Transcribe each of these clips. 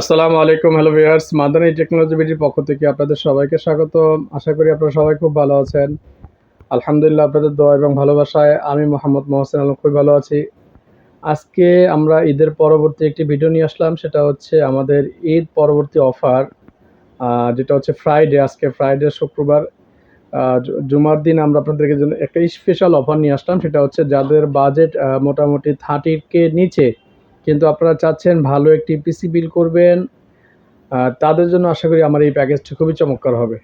আসসালামু আলাইকুম, hello viewers. Madani technology বিটির পক্ষ থেকে আপনাদের সবাইকে স্বাগত আশা করি আপনারা সবাই খুব ভালো আছেন। আলহামদুলিল্লাহ আপনাদের দোয়া এবং ভালোবাসায় আমি মোহাম্মদ মহসেন আলম খুবই ভালো আছি। আজকে আমরা ঈদের পরবর্তী একটি ভিডিও নিয়ে আসলাম, সেটা হচ্ছে আমাদের ঈদ পরবর্তী অফার যেটা হচ্ছে ফ্রাইডে আজকে ফ্রাইডে শুক্রবার। জুমার দিন আমরা আপনাদেরকে জন্য একটা স্পেশাল অফার নিয়ে আসলাম, সেটা হচ্ছে যাদের বাজেট মোটামুটি থার্টির কে নিচে কিন্তু আপনারা চাচ্ছেন ভালো একটি পিসি বিল করবেন তাদের জন্য আশা করি আমার এই প্যাকেজটি খুবই চমৎকার হবে।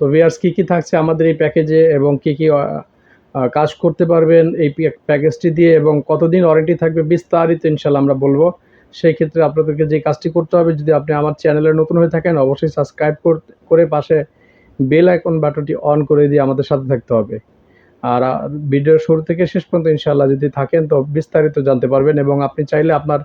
তো ভিয়ার্স কী কী থাকছে আমাদের এই প্যাকেজে এবং কী কী কাজ করতে পারবেন এই প্যাকেজটি দিয়ে এবং কতদিন ওয়ারেন্টি থাকবে বিস্তারিত ইনশাল্লাহ আমরা বলব। সেই ক্ষেত্রে আপনাদেরকে যে কাজটি করতে হবে, যদি আপনি আমার চ্যানেলে নতুন হয়ে থাকেন, অবশ্যই সাবস্ক্রাইব করে পাশে বেল আইকন বাটনটি অন করে দিয়ে আমাদের সাথে থাকতে হবে। আর আহ, ভিডিওর শুরু থেকে শেষ পর্যন্ত ইনশাল্লাহ যদি থাকেন তো বিস্তারিত জানতে পারবেন এবং আপনি চাইলে আপনার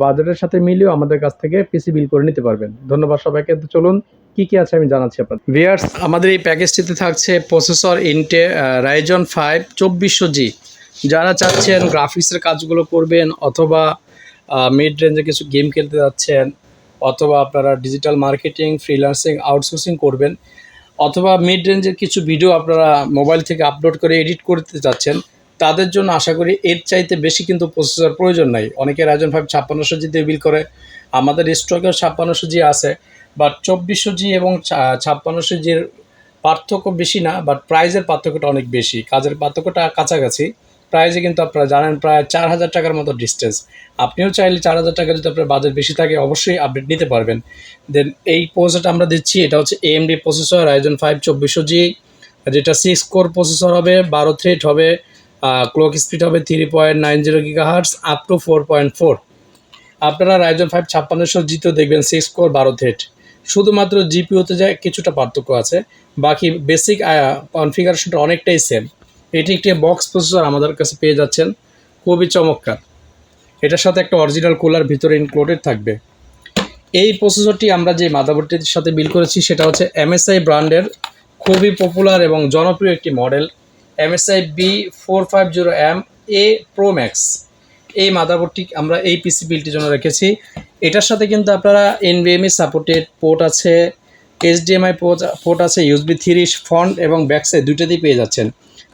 বাজেটের সাথে মিলিয়েও আমাদের কাছ থেকে পিসি বিল করে নিতে পারবেন। ধন্যবাদ সবাইকে। তো চলুন কি কি আছে আমি জানাচ্ছি আপনার ভিয়ার্স আমাদের এই প্যাকেজটিতে থাকছে প্রসেসর ইন্টে রাইজন ফাইভ চব্বিশশো জি যারা চাচ্ছেন গ্রাফিক্সের কাজগুলো করবেন অথবা মিড রেঞ্জে কিছু গেম খেলতে যাচ্ছেন অথবা আপনারা ডিজিটাল মার্কেটিং ফ্রিল্যান্সিং আউটসোর্সিং করবেন অথবা মিড রেঞ্জের কিছু ভিডিও আপনারা মোবাইল থেকে আপলোড করে এডিট করতে চাচ্ছেন, তাদের জন্য আশা করি এর চাইতে বেশি কিন্তু প্রসেসর প্রয়োজন নাই। অনেকে রাজন ফাইভ ছাপ্পান্নশো জি বিল করে, আমাদের স্টকেও ছাপ্পান্নশো জি আছে বাট চব্বিশশো জি এবং ছাপ্পান্নশো জির পার্থক্য বেশি না বাট প্রাইজের পার্থক্যটা অনেক বেশি। কাজের পার্থক্যটা কাছাকাছি। প্রাইজে কিন্তু আপনারা জানেন প্রায় চার হাজার টাকার মতো ডিস্টেন্স আপনিও চাইলে চার হাজার টাকা যদি আপনার বাজেট বেশি থাকে, অবশ্যই আপডেট নিতে পারবেন। দেন এই প্রসেসরটা আমরা দিচ্ছি, এটা হচ্ছে এএমডি প্রসেসর রাইজন ফাইভ চব্বিশশো জি যেটা সিক্স কোর প্রসেসর হবে, বারো থ্রেড হবে ক্লক স্পিড হবে three point nine zero giga hertz up to four point four আপনারা রাইজন ফাইভ ছাপ্পান্নশো জিতেও দেখবেন সিক্স কোর বারো থ্রেড শুধুমাত্র জিপিওতে যায়, কিছুটা পার্থক্য আছে। বাকি বেসিক কনফিগারেশনটা অনেকটাই সেম এটি একটি বক্স প্রসেসর আমাদের কাছে পেয়ে যাচ্ছেন। খুবই চমৎকার। এটার সাথে একটা অরিজিনাল কুলার ভিতরে ইনক্লুডেড থাকবে। এই প্রসেসরটি আমরা যে মাদারবোর্ডটির সাথে বিল করেছি, সেটা হচ্ছে এমএসআই ব্র্যান্ডের খুবই পপুলার এবং জনপ্রিয় একটি model MSI B four five zero M A pro max এই মাদারবোর্ডটি আমরা এই পিসি বিলটির জন্য রেখেছি। এটার সাথে কিন্তু আপনারা এনবিএমই সাপোর্টেড পোর্ট আছে এইচডিএমআই পোর্ট আছে ইউএসবি থ্রি ফ্রন্ট এবং ব্যাক সাইড দুইটাতেই পেয়ে যাচ্ছেন।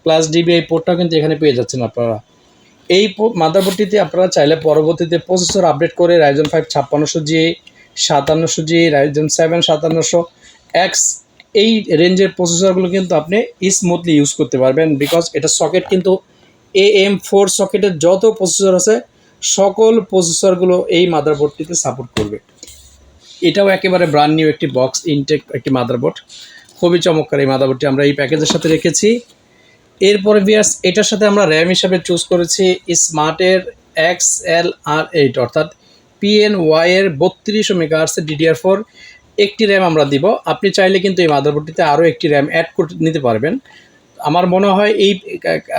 প্লাস ডিবিআই পোর্টটাও কিন্তু এখানে পেয়ে যাচ্ছেন আপনারা। এই মাদারবোর্ডটিতে আপনারা চাইলে পরবর্তীতে প্রসেসর আপডেট করে রাইজন ফাইভ ছাপ্পান্নশো জি সাতান্নশো জি রাইজন সেভেন সাতান্নশো এক্স এই রেঞ্জের প্রসেসরগুলো কিন্তু আপনি স্মুথলি ইউজ করতে পারবেন বিকজ এটা সকেট কিন্তু এ এম ফোর সকেটের যত প্রসেসর আছে, সকল প্রসেসরগুলো এই মাদারবোর্ডটিতে সাপোর্ট করবে। এটাও একেবারে ব্রান্ড নিউ একটি বক্স ইনটেক একটি মাদারবোর্ড। খুবই চমৎকার এই মাদারবোর্ডটি আমরা এই প্যাকেজের সাথে রেখেছি। এরপরে বিয়ার্স এটার সাথে আমরা র্যাম হিসাবে চুজ করেছি স্মার্টের এক্স এল আর এইট অর্থাৎ পিএন ওয়াই এর বত্রিশশো মেগাহার্সের ডিডিআর ফোর একটি র্যাম আমরা দিব। আপনি চাইলে কিন্তু এই মাদারবোর্ডটিতে আরও একটি র্যাম অ্যাড করে নিতে পারবেন। আমার মনে হয় এই,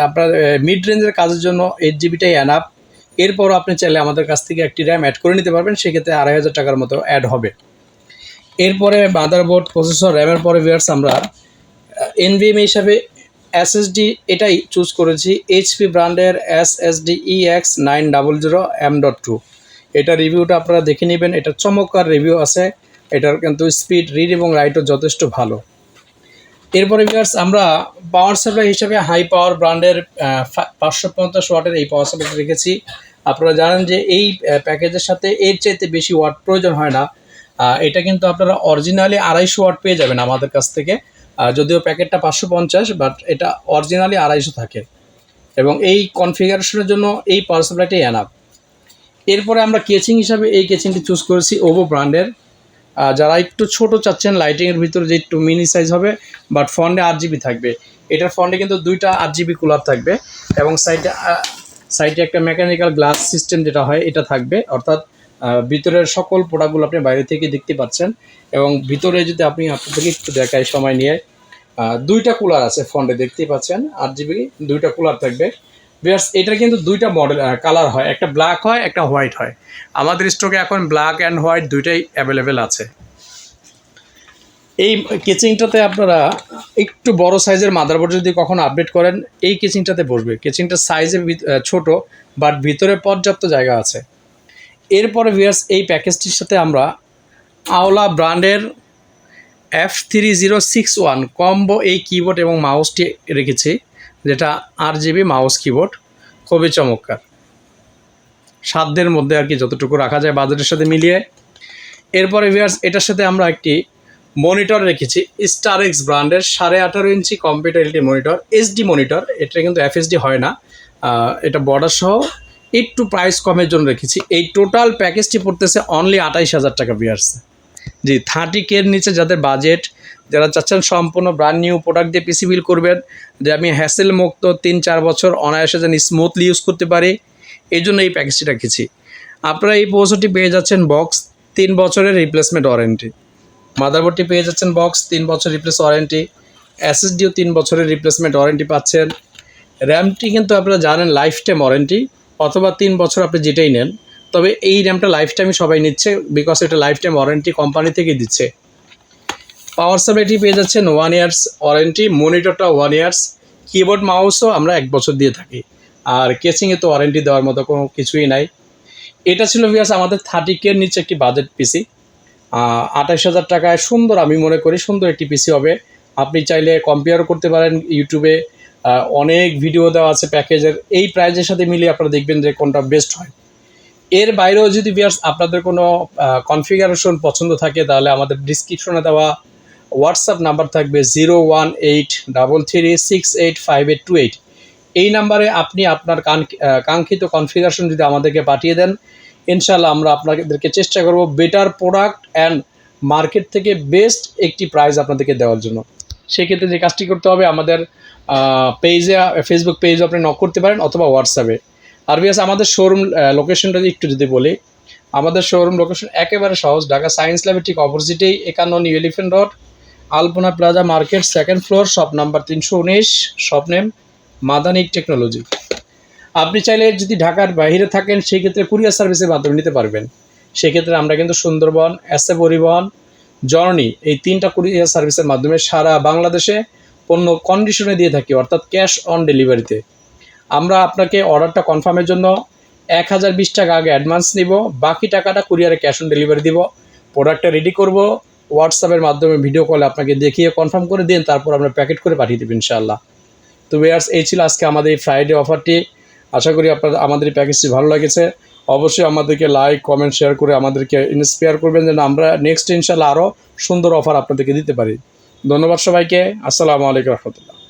আপনার মিড রেঞ্জের কাজের জন্য এইট জিবিটাই অ্যানাপ এরপরও আপনি চাইলে আমাদের কাছ থেকে একটি র্যাম অ্যাড করে নিতে পারবেন। সেক্ষেত্রে আড়াই হাজার টাকার মতো অ্যাড হবে। এরপরে মাদারবোর্ড প্রসেসর র্যামের পরে ভিয়ার্স আমরা এনভিএম হিসাবে এসএসডি এটাই চুজ করেছি এইচপি ব্র্যান্ডের S S D E X nine double zero M dot two এটা রিভিউটা আপনারা দেখে নেবেন, এটা চমৎকার রিভিউ আছে, এটার কিন্তু স্পিড রিড এবং রাইটও যথেষ্ট ভালো। এরপরে ভিউয়ার্স আমরা পাওয়ার সাপ্লাই হিসাবে হাই পাওয়ার ব্র্যান্ডের পাঁচশো পঞ্চাশ ওয়াটের এই পাওয়ার সাপ্লাইটা রেখেছি। আপনারা জানেন যে এই প্যাকেজের সাথে এর চাইতে বেশি ওয়াট প্রয়োজন হয় না। এটা কিন্তু আপনারা অরিজিনালি আড়াইশো ওয়াট পেয়ে যাবেন আমাদের কাছ থেকে। যদিও প্যাকেটটা পাঁচশো পঞ্চাশ বাট এটা অরিজিনালি আড়াইশো থাকে। এবং এই কনফিগারেশনের জন্য এই পাওয়ার সাপ্লাইটাই অ্যানাপ এরপরে আমরা কেচিং হিসাবে এই কেচিংটি চুজ করেছি ওভো ব্র্যান্ডের যারা একটু ছোট চাচ্ছেন লাইটিংয়ের ভিতরে যে একটু মিনি সাইজ হবে বাট ফন্ডে আট জিবি থাকবে। এটার ফন্ডে কিন্তু দুইটা আট জিবি কুলার থাকবে এবং সাইডে সাইডে একটা মেকানিক্যাল গ্লাস সিস্টেম যেটা হয়, এটা থাকবে। অর্থাৎ ভিতরের সকল প্রোডাক্টগুলো আপনি বাইরে থেকে দেখতে পাচ্ছেন এবং ভিতরে যদি আপনি আপনাদেরকে একটু দেখাই সময় নিয়ে দুইটা কুলার আছে ফন্ডে দেখতেই পাচ্ছেন আট জিবি দুইটা কুলার থাকবে। বিয়ার্স এটা কিন্তু দুইটা মডেল কালার হয়, একটা ব্ল্যাক হয়, একটা হোয়াইট হয়। আমাদের স্টকে এখন ব্ল্যাক অ্যান্ড হোয়াইট দুইটাই অ্যাভেলেবেল আছে। এই কেচিংটাতে আপনারা একটু বড় সাইজের মাদারবোর্ড যদি কখনো আপডেট করেন, এই কেচিংটাতে বসবে। কেচিংটার সাইজে ছোট বাট ভিতরে পর্যাপ্ত জায়গা আছে। এরপরে ভিয়ার্স এই প্যাকেজটির সাথে আমরা আওলা ব্র্যান্ডের F three zero six one combo এই কিবোর্ড এবং মাউসটি রেখেছি, যেটা আর জিবি মাউস কিবোর্ড খুবই চমৎকার। সাধ্যের মধ্যে আর কি যতটুকু রাখা যায় বাজেটের সাথে মিলিয়ে। এরপরে ভিয়ার্স এটার সাথে আমরা একটি মনিটর রেখেছি স্টার এক্স ব্র্যান্ডের সাড়ে আঠারো ইঞ্চি computer LT monitor HD monitor এটা কিন্তু এফএসডি হয় না। এটা বর্ডার সহ একটু প্রাইস কমের জন্য রেখেছি। এই টোটাল প্যাকেজটি পড়তেছে অনলি আঠাইশ হাজার টাকা ভিয়ার্স জি থার্টি কের নিচে যাদের বাজেট যারা চাচ্ছেন সম্পূর্ণ ব্র্যান্ড নিউ প্রোডাক্ট দিয়ে পিসি বিল করবেন, যে আমি হ্যাসেল মুক্ত তিন চার বছর অনায়াসে যেন স্মুথলি ইউজ করতে পারি, এই জন্য এই প্যাকেজটি রেখেছি। আপনারা এই পৌঁছটি পেয়ে যাচ্ছেন বক্স তিন বছরের রিপ্লেসমেন্ট ওয়ারেন্টি মাদারবোর্ডটি পেয়ে যাচ্ছেন বক্স তিন বছর রিপ্লেস ওয়ারেন্টি এসএসডিও তিন বছরের রিপ্লেসমেন্ট ওয়ারেন্টি পাচ্ছেন। র্যামটি কিন্তু আপনারা জানেন লাইফ টাইম ওয়ারেন্টি অথবা তিন বছর আপনি যেটাই নেন, তবে এই র্যামটা লাইফ টাইমই সবাই নিচ্ছে বিকজ এটা লাইফ টাইম ওয়ারেন্টি কোম্পানি থেকে দিচ্ছে পাওয়ার সাপ্লাইটি পেয়ে যাচ্ছেন ওয়ান ইয়ার্স ওয়ারেন্টি মনিটরটা ওয়ান ইয়ার্স কিবোর্ড মাউসও আমরা এক বছর দিয়ে থাকি। আর কেসিংয়ে তো ওয়ারেন্টি দেওয়ার মতো কোনো কিছুই নাই। এটা ছিল ভিয়াস আমাদের থার্টি কের নিচে একটি বাজেট পিসি আঠাশ হাজার টাকায় সুন্দর আমি মনে করি সুন্দর একটি পিসি হবে। আপনি চাইলে কম্পেয়ারও করতে পারেন ইউটিউবে অনেক ভিডিও দেওয়া আছে প্যাকেজের এই প্রাইজের সাথে মিলিয়ে আপনারা দেখবেন যে কোনটা বেস্ট হয়। এর বাইরেও যদি ভিয়ার্স আপনাদের কোনো কনফিগারেশন পছন্দ থাকে, তাহলে আমাদের ডিসক্রিপশনে দেওয়া হোয়াটসঅ্যাপ নাম্বার থাকবে zero one eight double three six eight five two eight এই নাম্বারে আপনি আপনার কাঙ্ক- কাঙ্ক্ষিত কনফিগারেশন যদি আমাদেরকে পাঠিয়ে দেন ইনশাল্লাহ আমরা আপনাদেরকে চেষ্টা করব বেটার প্রোডাক্ট অ্যান্ড মার্কেট থেকে বেস্ট একটি প্রাইস আপনাদেরকে দেওয়ার জন্য। সেক্ষেত্রে যে কাজটি করতে হবে, আমাদের পেজে ফেসবুক পেজে আপনি নক করতে পারেন অথবা হোয়াটসঅ্যাপে আর বিয়াস আমাদের শোরুম লোকেশনটা একটু যদি বলি, আমাদের শোরুম লোকেশন একেবারে সহজ। ঢাকা সায়েন্স ল্যাবের ঠিক অপোজিটেই একান্ন New Elephant Road Alpana Plaza market second floor shop number তিনশো উনিশ শপ নেম মাদানিক টেকনোলজি আপনি চাইলে যদি ঢাকার বাইরে থাকেন সেই ক্ষেত্রে কুরিয়ার সার্ভিসের মাধ্যমে নিতে পারবেন। সেক্ষেত্রে আমরা কিন্তু সুন্দরবন এস এ পরিবহন জর্নি এই তিনটা কুরিয়ার সার্ভিসের মাধ্যমে সারা বাংলাদেশে পণ্য কন্ডিশনে দিয়ে থাকি, অর্থাৎ ক্যাশ অন ডেলিভারিতে আমরা আপনাকে অর্ডারটা কনফার্মের জন্য এক হাজার বিশ টাকা আগে অ্যাডভান্স নিব, বাকি টাকাটা কুরিয়ারে ক্যাশ অন ডেলিভারি দিব প্রোডাক্টটা রেডি করব হোয়াটসঅ্যাপের মাধ্যমে ভিডিও কলে আপনাকে দেখিয়ে কনফার্ম করে দিন, তারপর আমরা প্যাকেট করে পাঠিয়ে দেবেন ইনশাআল্লাহ। তো ওয়ার্স এই ছিল আজকে আমাদের এই ফ্রাইডে অফারটি আশা করি আপনার, আমাদের এই প্যাকেজটি ভালো লেগেছে। অবশ্যই আমাদেরকে লাইক কমেন্ট শেয়ার করে আমাদেরকে ইন্সপায়ার করবেন যেন আমরা নেক্সট ইনশাল্লাহ আরও সুন্দর অফার আপনাদেরকে দিতে পারি। ধন্যবাদ সবাইকে। আসসালামু আলাইকুম রহমতুল্লাহ।